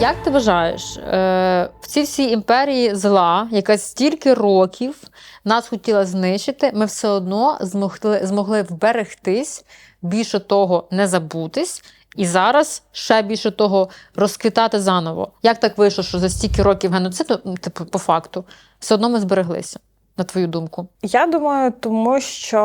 Як ти вважаєш, е, в цій всій імперії зла, яка стільки років нас хотіла знищити, ми все одно змогли, змогли вберегтись, більше того, не забутись, і зараз ще більше того розквітати заново. Як так вийшло, що за стільки років геноциду, типу, по факту, все одно ми збереглися, на твою думку? Я думаю, тому що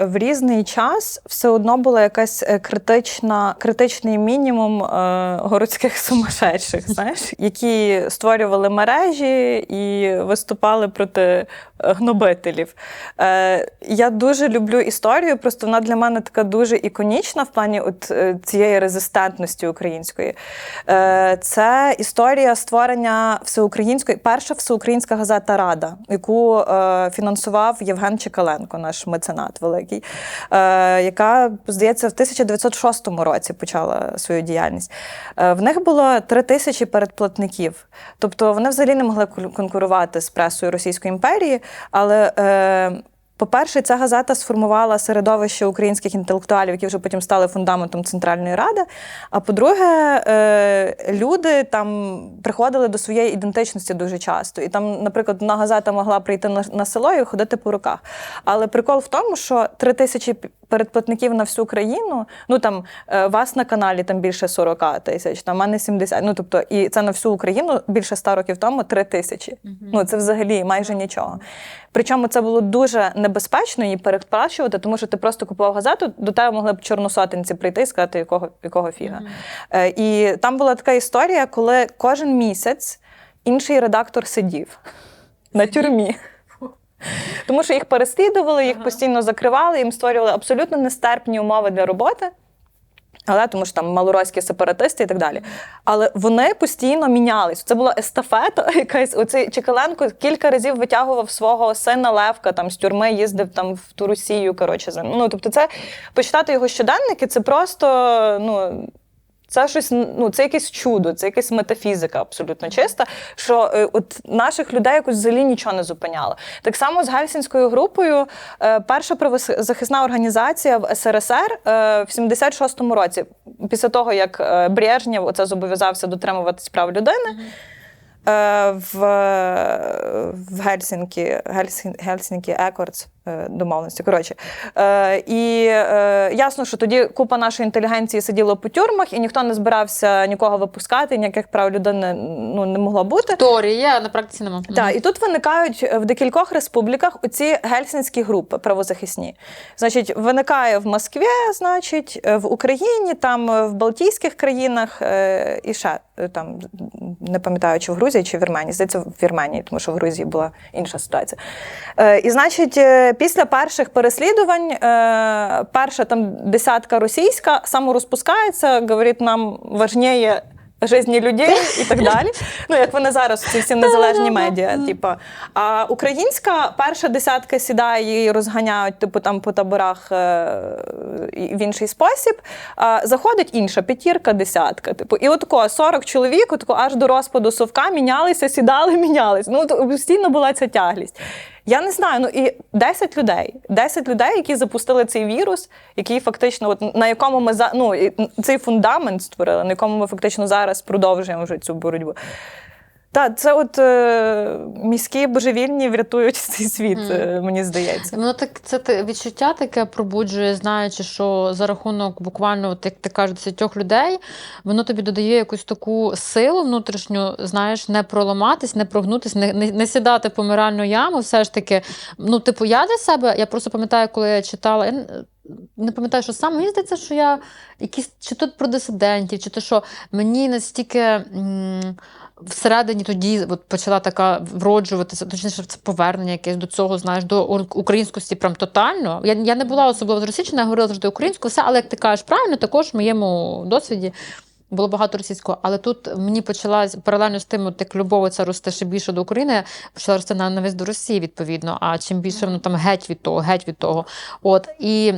в різний час все одно була якась е, критична, критичний мінімум е, городських сумасшедших, знаєш, які створювали мережі і виступали проти е, гнобителів. Е, я дуже люблю історію, просто вона для мене така дуже іконічна в плані от, е, цієї резистентності української. Е, це історія створення всеукраїнської, перша всеукраїнська газета Рада, яку е, фінансував Євген Чекаленко, наш меценат великий, е, яка, здається, в 1906 році почала свою діяльність. Е, в них було три тисячі передплатників. Тобто вони взагалі не могли конкурувати з пресою Російської імперії, але. По-перше, ця газета сформувала середовище українських інтелектуалів, які вже потім стали фундаментом Центральної Ради. А по-друге, е, люди там приходили до своєї ідентичності дуже часто. І там, наприклад, одна газета могла прийти на, село і ходити по руках. Але прикол в тому, що три тисячі передплатників на всю країну, ну там е, вас на каналі там більше 40 тисяч, там мене 70. Ну тобто, і це на всю Україну більше 100 років тому 3 тисячі. Ну це взагалі майже нічого. Причому це було дуже небезпечно її передплачувати, тому що ти просто купував газету, до тебе могли б чорносотенці прийти і сказати, якого, якого фіга. Е, і там була така історія, коли кожен місяць інший редактор сидів на тюрмі. Тому що їх переслідували, їх постійно закривали, їм створювали абсолютно нестерпні умови для роботи. Але тому що там малоросійські сепаратисти і так далі. Але вони постійно мінялись. Це була естафета якась. Оцей Чекаленко кілька разів витягував свого сина Левка там з тюрми, їздив там в ту Росію. Коротше, ну тобто, це почитати його щоденники, це просто ну. Це щось, ну це якесь чудо, це якась метафізика абсолютно чиста, що е, от наших людей якось взагалі нічого не зупиняло. Так само з Гельсінською групою, е, перша правозахисна організація в СРСР е, в 76-му році, після того як е, Брежнєв оце зобов'язався дотримуватись прав людини. е, В, в Гельсінкі, Гельсін, Гельсінкі Екордс домовленості. Коротше. Е, і е, ясно, що тоді купа нашої інтелігенції сиділо по тюрмах, і ніхто не збирався нікого випускати, ніяких прав людини ну, не могло бути. Теорії є, на практиці нема. Так, і тут виникають в декількох республіках оці гельсінські групи правозахисні. Значить, виникає в Москві, значить, в Україні, там в Балтійських країнах е, і ще е, там не пам'ятаю, чи в Грузії, чи в Вірменії. Здається, в Вірменії, тому що в Грузії була інша ситуація. Е, І значить, е, після перших переслідувань, е, перша там десятка російська саморозпускається, говорить, нам важніє жизні людей і так далі. Ну, як вони зараз, ці всі незалежні медіа. Типу. А українська перша десятка сідає її розганяють, типу там по таборах е, в інший спосіб. А заходить інша п'ятірка, десятка. Типу, і отако 40 чоловік, отако аж до розпаду совка мінялися, сідали, мінялися. Ну, постійно була ця тяглість. Я не знаю, ну і 10 людей, 10 людей, які запустили цей вірус, який фактично, от на якому ми ну цей фундамент створили, на якому ми фактично зараз продовжуємо вже цю боротьбу. Та це от е, міські божевільні врятують цей світ, е, мені здається. Воно так це відчуття таке пробуджує, знаючи, що за рахунок буквально, от, як ти кажеш, десятьох людей, воно тобі додає якусь таку силу внутрішню, знаєш, не проламатись, не прогнутись, не, не, не сідати в помиральну яму. Все ж таки, ну, типу, я для себе, я просто пам'ятаю, коли я читала. Я, не пам'ятаю, що саме мені здається, що я якісь чи тут про дисидентів, чи то що мені настільки. М- Всередині тоді от почала така вроджуватися, точніше, це повернення якесь до цього, знаєш, до українськості прям тотально. Я, я не була особливо зросійщена, я говорила завжди українською, все, але як ти кажеш правильно, також в моєму досвіді було багато російського. Але тут мені почала паралельно з тим, от як любов це росте ще більше до України, почала рости ненависть до Росії, відповідно. А чим більше воно там геть від того, геть від того. От і.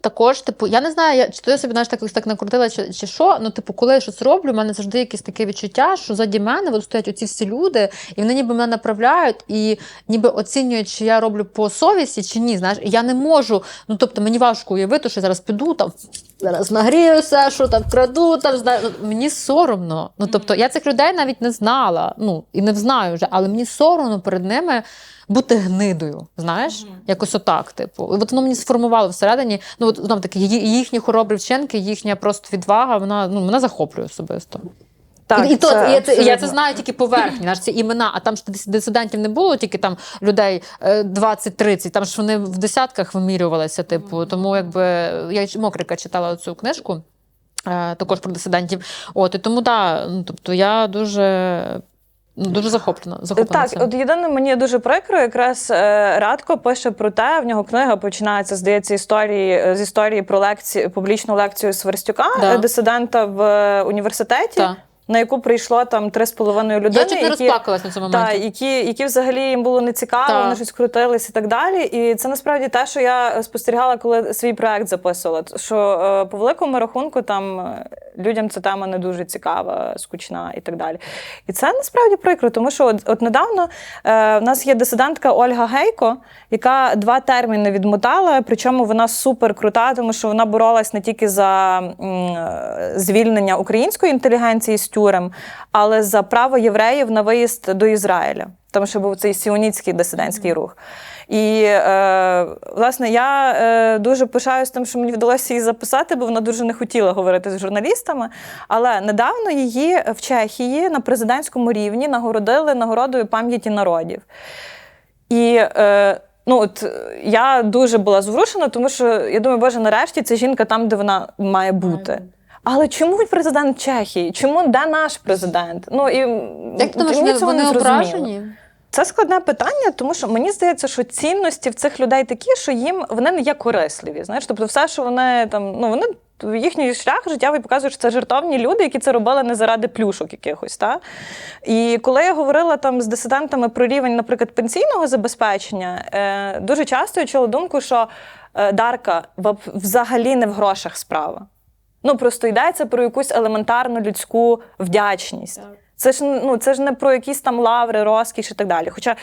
Також, типу, я не знаю, я, чи то я собі знаєш, так, так накрутила, чи, чи що. Ну, типу, коли я щось роблю, в мене завжди якесь таке відчуття, що заді мене от стоять оці всі люди, і вони ніби мене направляють, і ніби оцінюють, чи я роблю по совісті, чи ні. Знаєш, І я не можу. Ну, тобто, мені важко уявити, що я зараз піду там. Зараз нагріюся, що там краду, там знаю. Ну, мені соромно. Ну тобто, я цих людей навіть не знала, ну і не знаю вже, але мені соромно перед ними бути гнидою. Знаєш, якось отак. Типу, і от воно мені сформувало всередині. Ну от знов таки, їхні хоробрі вчинки, їхня просто відвага. Вона ну мене захоплює особисто. і, і то це я, це, я це знаю тільки поверхні, знаєш, ці імена, а там ж дисидентів не було, тільки там людей е, 20-30, там ж вони в десятках вимірювалися, типу. Тому якби я Мокрика читала цю книжку. е, Також про дисидентів. От, і тому да, ну, тобто я дуже, дуже захоплена. захоплена Так, цим. от єдине, мені дуже прикро, якраз е, Радко пише про те, в нього книга починається, здається, історії е, з історії про лекцію, публічну лекцію Сверстюка, Да. е, дисидента в університеті, Та. на яку прийшло там три з половиною людини. Я які- на цьому Та, які, які взагалі їм було не цікаво, вони щось крутились і так далі. І це насправді те, що я спостерігала, коли свій проект записувала. Що по великому рахунку там людям ця тема не дуже цікава, скучна і так далі. І це насправді прикро, тому що от, от недавно е, в нас є дисидентка Ольга Гейко, яка два терміни відмотала. Причому вона супер крута, тому що вона боролась не тільки за м, е, звільнення української інтелігенції з тюрем, але за право євреїв на виїзд до Ізраїля. Тому що був цей сіонітський дисидентський рух. І е, власне я е, дуже пишаюсь тим, що мені вдалося її записати, бо вона дуже не хотіла говорити з журналістами. Але недавно її в Чехії на президентському рівні нагородили нагородою пам'яті народів. І е, ну, от, я дуже була зворушена, тому що я думаю, боже, нарешті ця жінка там, де вона має бути. Але чому президент Чехії? Чому де наш президент? Ну і Як думаєш, мені вони, цього не вони зрозуміло. ображені? Це складне питання, тому що мені здається, що цінності в цих людей такі, що їм вони не є корисливі. Знаєш, тобто, все, що вони там, ну вони їхній шлях життєвий показує, що це жертовні люди, які це робили не заради плюшок якихось. Та? І коли я говорила там з дисидентами про рівень, наприклад, пенсійного забезпечення, е, дуже часто я чула думку, що е, Дарка взагалі не в грошах справа. Ну просто йдеться про якусь елементарну людську вдячність. Це ж ну це ж не про якісь там лаври, розкіш і так далі. Хоча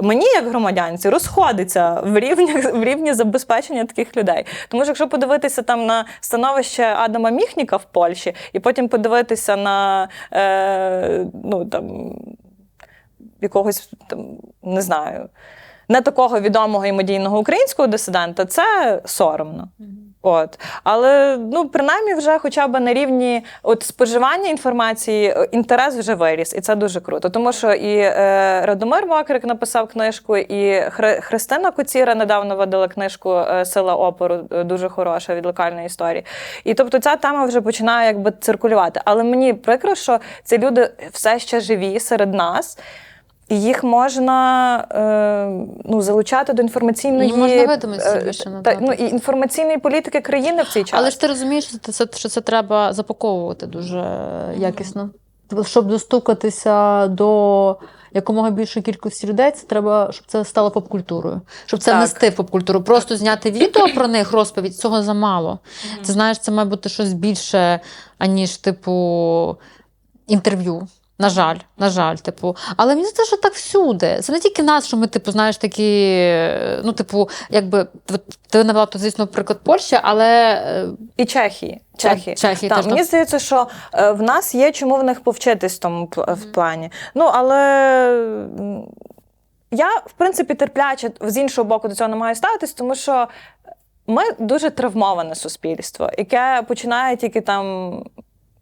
мені, як громадянці, розходиться в рівні, в рівні забезпечення таких людей. Тому що якщо подивитися там на становище Адама Міхніка в Польщі, і потім подивитися на е, ну там якогось там не знаю. Не такого відомого і медійного українського дисидента, це соромно. От. Але ну, принаймні, вже хоча б на рівні от, споживання інформації е, інтерес вже виріс, і це дуже круто. Тому що і е, Радомир Мокрик написав книжку, і Хри, Христина Коціра недавно видала книжку е, Сила опору, е, дуже хороша від локальної історії. І тобто ця тема вже починає якби циркулювати. Але мені прикро, що ці люди все ще живі серед нас. І їх можна е, ну, залучати до інформаційної Ну, можна видимості е, більше та, надати. ну, і інформаційної політики країни в цей час. Але ж ти розумієш, що це, що це треба запаковувати дуже якісно. Тобто, Щоб достукатися до якомога більшої кількості людей, це треба, щоб це стало попкультурою. Щоб це Так. внести попкультуру. Просто зняти відео про них, розповідь, цього замало. Це знаєш, це має бути щось більше, аніж, типу, інтерв'ю. На жаль, на жаль, типу. Але мені здається, що так всюди. Це не тільки нас, що ми, типу, знаєш, такі, ну, типу, якби ти навела, то, звісно, приклад Польщі, але е, І Чехії. Чехії. Чехії Так, теж мені там. здається, що е, в нас є чому в них повчитись в тому в плані. Ну, але я, в принципі, терпляче з іншого боку до цього намагаюся ставитись, тому що ми дуже травмоване суспільство, яке починає тільки там.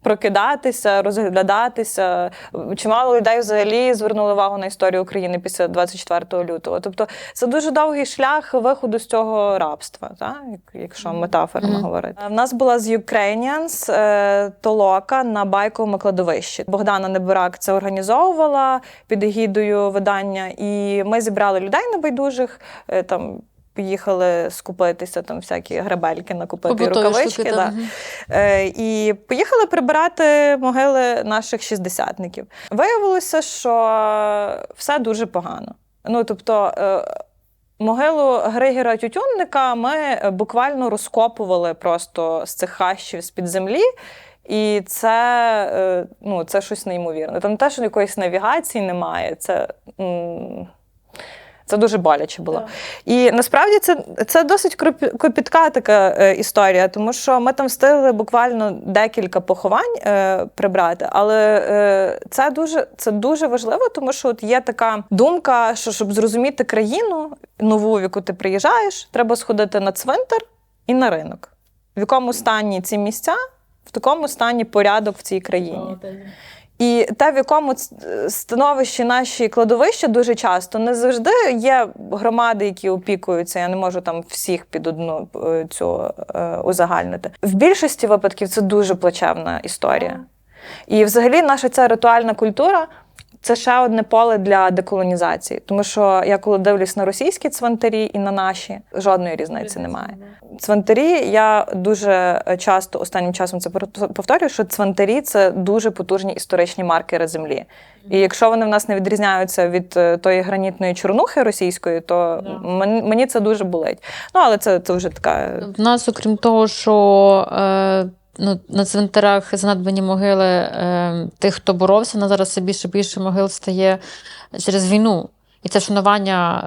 Прокидатися, розглядатися. Чимало людей взагалі звернули увагу на історію України після 24 лютого. Тобто це дуже довгий шлях виходу з цього рабства, так? як- якщо метафорно Мгм. говорити. В нас була з Ukrainians е, толока на байковому кладовищі. Богдана Небирак це організовувала під егідою видання, і ми зібрали людей небайдужих. е, Там поїхали скупитися, там всякі грабельки накупити, побутові рукавички. штуки. да. там. Е, і поїхали прибирати могили наших шістдесятників. Виявилося, що все дуже погано. Ну тобто. е, Могилу Григора Тютюнника ми буквально розкопували просто з цих хащів з-під землі. І це, е, ну, це щось неймовірне. Там те, що якоїсь навігації немає, це, м, це дуже боляче було. Так. І насправді це, це досить кропі- копітка така е, історія, тому що ми там встигли буквально декілька поховань е, прибрати. Але е, це, дуже, це дуже важливо, тому що от є така думка, що щоб зрозуміти країну нову, в яку ти приїжджаєш, треба сходити на цвинтар і на ринок. В якому стані ці місця, в такому стані порядок в цій країні. І те, в якому становищі наші кладовища дуже часто не завжди є громади, які опікуються. Я не можу там всіх під одну е, цю е, узагальнити. В більшості випадків це дуже плачевна історія. І взагалі наша ця ритуальна культура. Це ще одне поле для деколонізації, тому що я коли дивлюсь на російські цвинтарі і на наші, жодної різниці немає. Цвинтарі я дуже часто останнім часом це повторюю, що цвинтарі це дуже потужні історичні маркери землі. І якщо вони в нас не відрізняються від е, тої гранітної чорнухи російської, то Да. мені, мені це дуже болить. Ну але це, це вже така. В нас, окрім того, що е, ну, на цвинтарах занедбані могили е, тих, хто боровся, на зараз все більше більше могил стає через війну. І це шанування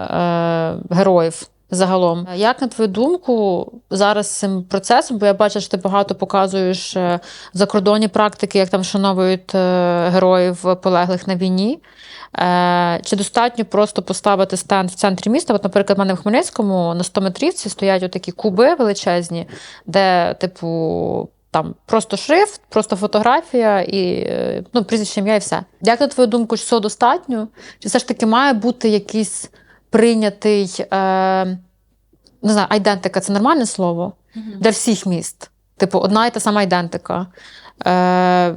е, героїв. Загалом, як на твою думку, зараз цим процесом, бо я бачу, що ти багато показуєш е, закордонні практики, як там вшановують е, героїв полеглих на війні. Е, Чи достатньо просто поставити стенд в центрі міста? От, наприклад, в мене в Хмельницькому на 100 метрівці стоять отакі куби величезні, де, типу, там просто шрифт, просто фотографія і е, ну, прізвище ім'я і все. Як на твою думку, чи цього достатньо? Чи все ж таки має бути якийсь прийнятий, е, не знаю, айдентика це нормальне слово для всіх міст? Типу, одна і та сама айдентика. Е,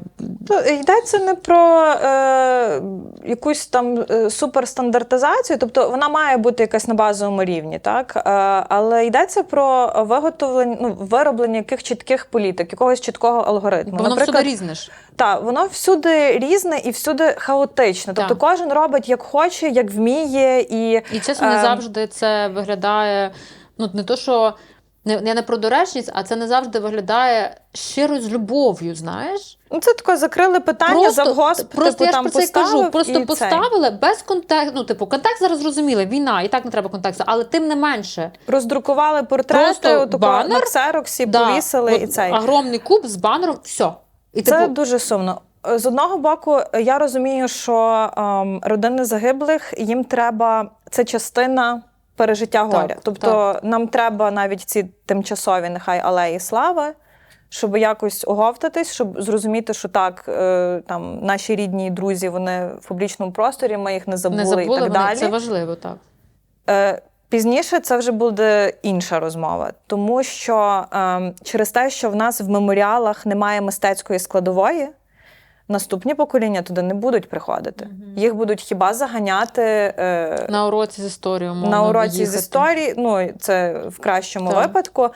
Ну, йдеться не про е, якусь там е, суперстандартизацію, тобто вона має бути якась на базовому рівні, так? Е, але йдеться про виготовлення, ну, вироблення яких чітких політик, якогось чіткого алгоритму. бо воно всюди різне ж. Так, воно всюди різне і всюди хаотичне. Тобто Так. кожен робить як хоче, як вміє, і І чесно, не Ем. завжди це виглядає. Ну, не то, що не, не продоречність, а це не завжди виглядає щиро з любов'ю, знаєш? ну, це таке закрили питання, завгосп, просто типу, я ж там про це кажу. Просто і цей. поставили без контексту. Ну, типу, контекст зараз зрозумілий, війна, і так не треба контексту, але тим не менше. Роздрукували портрети, Просто банер, на ксероксі, повісили от і цей. Огромний куб з банером, все. І Це типу, дуже сумно. З одного боку, я розумію, що ем, родини загиблих їм треба це частина пережиття горя. Так, тобто нам треба навіть ці тимчасові нехай алеї слави, щоб якось оговтатись, щоб зрозуміти, що так, е, там наші рідні і друзі, вони в публічному просторі, ми їх не забули, не забули, і так вони, далі. це важливо, так. Е, Пізніше це вже буде інша розмова, тому що е, через те, що в нас в меморіалах немає мистецької складової, наступні покоління туди не будуть приходити. Їх будуть хіба заганяти е, На уроці з історії, умовно, на уроці з історії, ну це в кращому Так. випадку, е,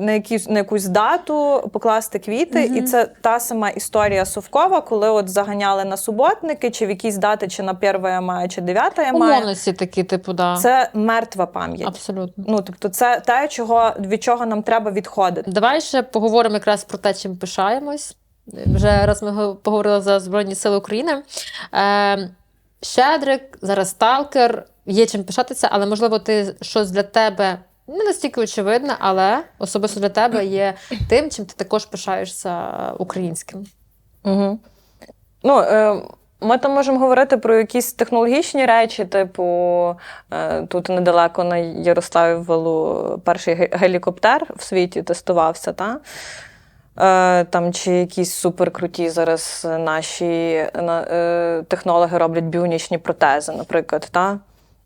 на, якісь, на якусь дату покласти квіти. І це та сама історія Совкова, коли от заганяли на суботники, чи в якісь дати, чи на 1 мая, чи 9 мая. Умовності такі, типу, да. Це мертва пам'ять. Абсолютно. Ну, тобто, це те, чого, від чого нам треба відходити. Давай ще поговоримо якраз про те, чим пишаємось. Вже раз ми поговорили за Збройні Сили України. Е, Щедрик, зараз сталкер, є чим пишатися, але можливо, ти щось для тебе не настільки очевидне, але особисто для тебе є тим, чим ти також пишаєшся українським. Угу. Ну, е, ми там можемо говорити про якісь технологічні речі, типу, е, тут недалеко на Ярославі Валу перший гелікоптер в світі тестувався, та? Е, там чи якісь суперкруті зараз наші е, технологи роблять біонічні протези, наприклад, та?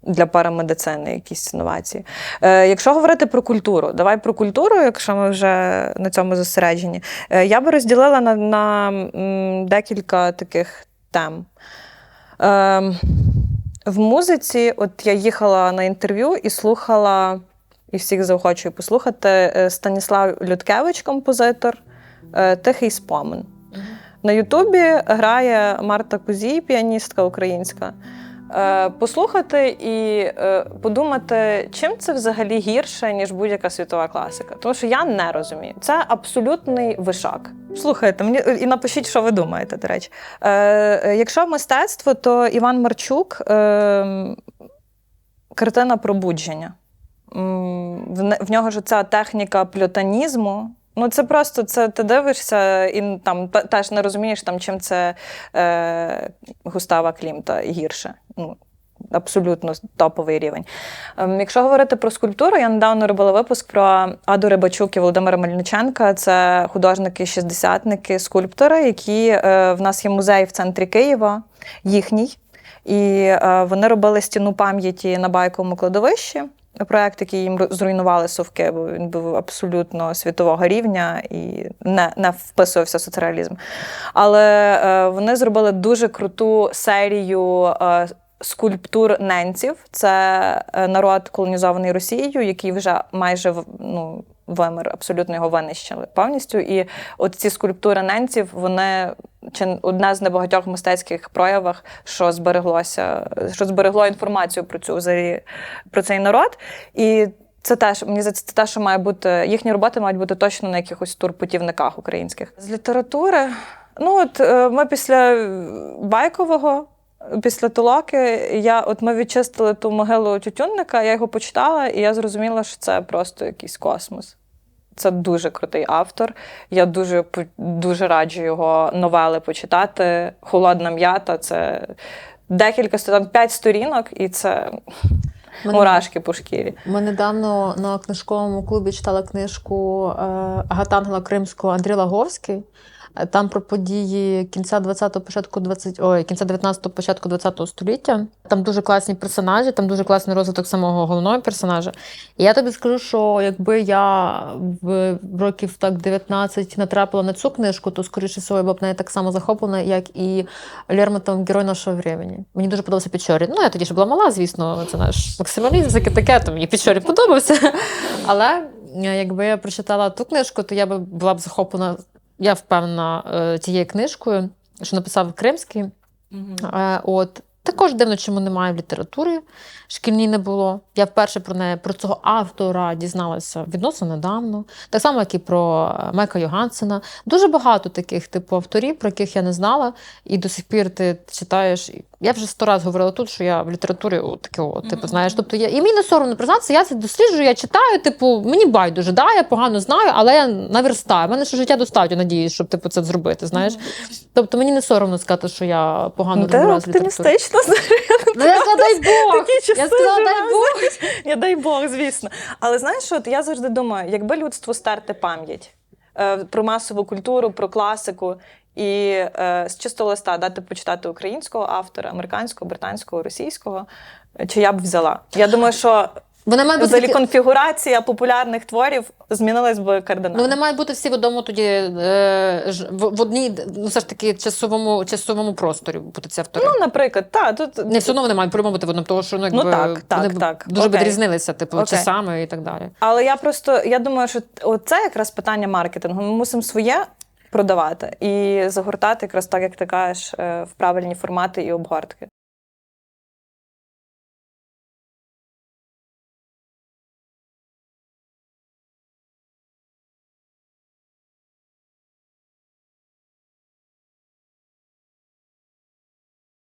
для парамедицини якісь інновації. Е, якщо говорити про культуру, давай про культуру, якщо ми вже на цьому зосереджені, я би розділила на, на декілька таких тем. В музиці, от я їхала на інтерв'ю і слухала, і всіх заохочую послухати Станіслав Людкевич, композитор, Тихий спомин. На Ютубі грає Марта Кузій, піаністка українська. е, послухати і е, подумати, чим це взагалі гірше, ніж будь-яка світова класика. Тому що я не розумію. Це абсолютний вишак. Слухайте, мені і напишіть, що ви думаєте, до речі. Е, е, якщо мистецтво, то Іван Марчук е, картина пробудження. В нього ж ця техніка плютанізму. Ну, це просто це ти дивишся і там теж не розумієш, там, чим це е, Густава Клімта гірше. Ну, абсолютно топовий рівень. Ем, якщо говорити про скульптуру, я недавно робила випуск про Аду Рибачук і Володимира Мельниченка. Це художники-шістдесятники, скульптори, які е, в нас є музей в центрі Києва, їхній. І е, вони робили стіну пам'яті на байковому кладовищі. Проект, який їм зруйнували совки, бо він був абсолютно світового рівня і не, не вписувався в соцреалізм. Але е, вони зробили дуже круту серію е, скульптур ненців. Це е, народ колонізований Росією, який вже майже ну, вимер, абсолютно його винищили повністю. І от ці скульптури ненців, вони чи одне з небагатьох мистецьких проявах, що збереглося, що зберегло інформацію про цю про цей народ. І це теж мені здається, це те, що має бути їхні роботи мають бути точно на якихось турпутівниках українських. З літератури, ну от е, ми після байкового. Після толоки я от ми відчистили ту могилу тютюнника, я його почитала, і я зрозуміла, що це просто якийсь космос. Це дуже крутий автор. Я дуже дуже раджу його новели почитати. Холодна м'ята це декілька там п'ять сторінок, і це Мене- мурашки по шкірі. Ми недавно на книжковому клубі читала книжку е, Гатангела Кримського Андрій Лаговський. Е, Там про події кінця 20-го, початку 20, ой, кінця 19-го, початку 20-го століття. Там дуже класні персонажі, там дуже класний розвиток самого головного персонажа. І я тобі скажу, що якби я в років так 19 натрапила на цю книжку, то скоріше всього я б нею так само захоплена, як і Лермонтов Герой нашого времени. Мені дуже подобався Печорі. Ну, я тоді ще була мала, звісно, це наш максималізм, таке таке, то мені Печорі подобався. Але е, якби я прочитала ту книжку, то я би була б захоплена, я впевнена, е, тією книжкою, що написав Кримський. Е, От. Також дивно, чому немає в літературі. Шкільній не було. Я вперше про неї, про цього автора дізналася відносно недавно. Так само, як і про е, Майка Йогансена. Дуже багато таких типу авторів, про яких я не знала. І до сих пір ти читаєш. Я вже сто разів говорила тут, що я в літературі от таке, от, типу, знаєш. Тобто я, і мені не соромно признатися, я це досліджую, я читаю, типу, мені байдуже, да, я погано знаю, але я наверстаю. У мене ще життя достатньо, надіюсь, щоб типу, це зробити. Знаєш. Тобто мені не соромно сказати, що я погано Ну, розбираюся в оптимістично Ну, я сказала, дай Бог! Я сказала, дай Бог! Я дай Бог, звісно. Але знаєш, от я завжди думаю, якби людству стерти пам'ять е, про масову культуру, про класику, і е, з чистого листа дати почитати українського автора, американського, британського, російського, е, чи я б взяла. Я думаю, що Вони мають бути взагалі такі- конфігурація популярних творів змінилась би Ну, кардинально. вони мають бути всі в одному тоді е, в, в одній, ну все ж таки часовому, часовому просторі бути ці автори. Ну, наприклад, та, тут не все одно вони мають по-любому бути в одному, тому що ну, якби, Ну, так, так, вони так. дуже Окей. відрізнилися, типу, Окей. часами і так далі. Але я просто я думаю, що це якраз питання маркетингу. Ми мусимо своє продавати і загортати якраз так, як ти кажеш, е, в правильні формати і обгортки.